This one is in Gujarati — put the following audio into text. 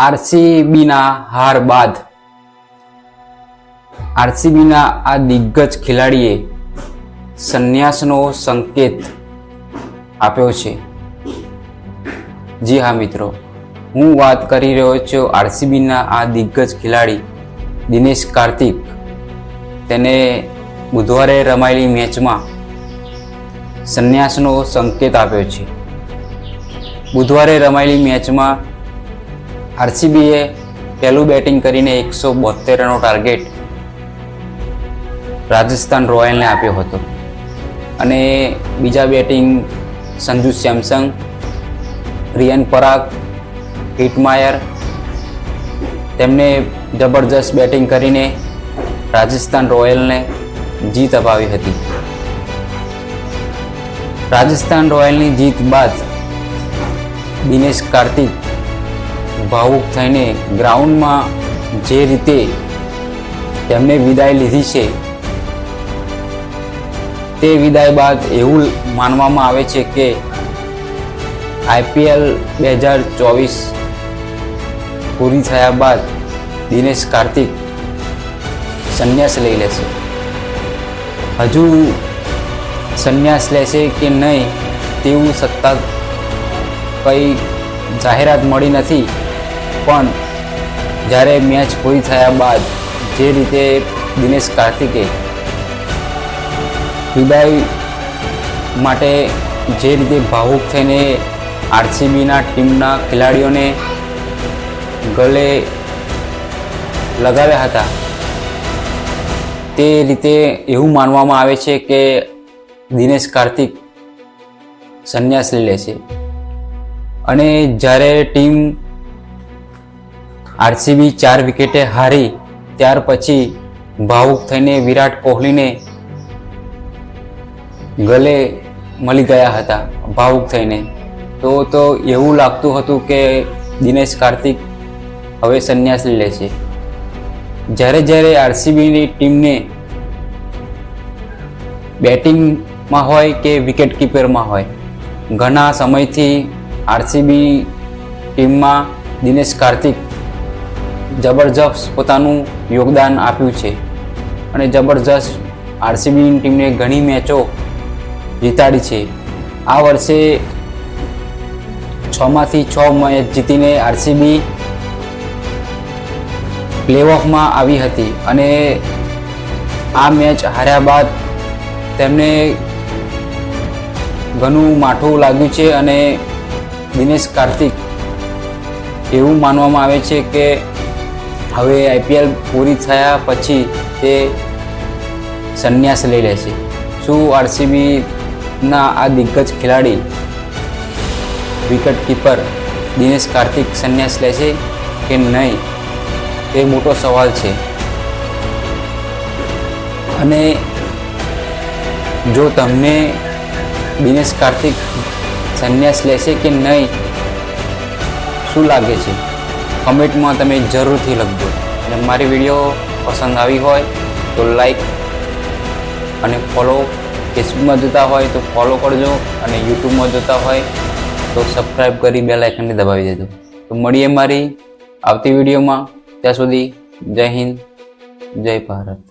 આરસીબીના હાર બાદ. આરસીબીના આ દિગ્ગજ ખેલાડીએ સંન્યાસનો સંકેત આપ્યો છે. જી હા, મિત્રો. હું વાત કરી રહ્યો છું આરસીબીના આ દિગ્ગજ ખેલાડી દિનેશ કાર્તિક. તેને બુધવારે રમાયેલી મેચમાં સંન્યાસનો સંકેત આપ્યો છે. બુધવારે રમાયેલી મેચમાં આરસીબીએ પહેલું બેટિંગ કરીને એકસો બોતેર રનનો ટાર્ગેટ રાજસ્થાન રોયલને આપ્યો હતો. અને બીજા batting Sanju Samsung, Riyan Parag Hetmyer તેમને જબરજસ્ત બેટિંગ કરીને રાજસ્થાન રોયલને જીત અપાવી હતી. રાજસ્થાન રોયલની જીત બાદ દિનેશ કાર્તિક ભાવુક થઈને ગ્રાઉન્ડમાં જે રીતે તેમને વિદાય લીધી છે, તે વિદાય બાદ એવું માનવામાં આવે છે કે આઈપીએલ બે હજાર ચોવીસ પૂરી થયા બાદ દિનેશ કાર્તિક સંન્યાસ લઈ લેશે. હજુ સંન્યાસ લેશે કે નહીં તેવું સત્તા કંઈ જાહેરાત મળી નથી. પણ જ્યારે મેચ પૂરી થયા બાદ જે રીતે દિનેશ કાર્તિકે વિદાય માટે જે રીતે ભાવુક થઈને આરસીબીના ટીમના ખેલાડીઓને ગળે લગાવ્યા હતા, તે રીતે એવું માનવામાં આવે છે કે દિનેશ કાર્તિક સંન્યાસ લઈ લે છે. અને જ્યારે ટીમ આરસીબી ચાર વિકેટે હારી, ત્યાર પછી ભાવુક થઈને વિરાટ કોહલીને ગલે મળી ગયા હતા, ભાવુક થઈને. તો તો એવું લાગતું હતું કે દિનેશ કાર્તિક હવે સંન્યાસ લે છે. જ્યારે જ્યારે આરસીબીની ટીમને બેટિંગમાં હોય કે વિકેટ કીપરમાં હોય, ઘણા સમયથી આરસીબી ટીમમાં દિનેશ કાર્તિક જબરજસ્ત પોતાનું યોગદાન આપ્યું છે. અને જબરજસ્ત આરસીબીની ટીમને ઘણી મેચો જીતાડી છે. આ વર્ષે છમાંથી છ મેચ જીતીને આરસીબી પ્લેઓફમાં આવી હતી. અને આ મેચ હાર્યા બાદ તેમને ઘણું માઠું લાગ્યું છે અને દિનેશ કાર્તિક એવું માનવામાં આવે છે કે હવે આઈપીએલ પૂરી થયા પછી તે સંન્યાસ લઈ લેશે શું આરસીબીના આ દિગ્ગજ ખેલાડી વિકેટ કીપર દિનેશ કાર્તિક સંન્યાસ લેશે કે નહીં? તે મોટો સવાલ છે. અને જો તમને દિનેશ કાર્તિક સંન્યાસ લેશે કે નહીં, શું લાગે છે? કમેન્ટમાં તમે જરૂરથી લખજો. અને મારી વીડિયો પસંદ આવી હોય તો લાઈક અને ફોલો ફેસબુકમાં જોતા હોય તો ફોલો કરજો અને યુટ્યુબમાં જોતા હોય તો સબસ્ક્રાઈબ કરી બે લાઇકનને દબાવી દેજો. તો મળીએ મારી આવતી વિડીયોમાં. ત્યાં સુધી જય હિન્દ, જય ભારત.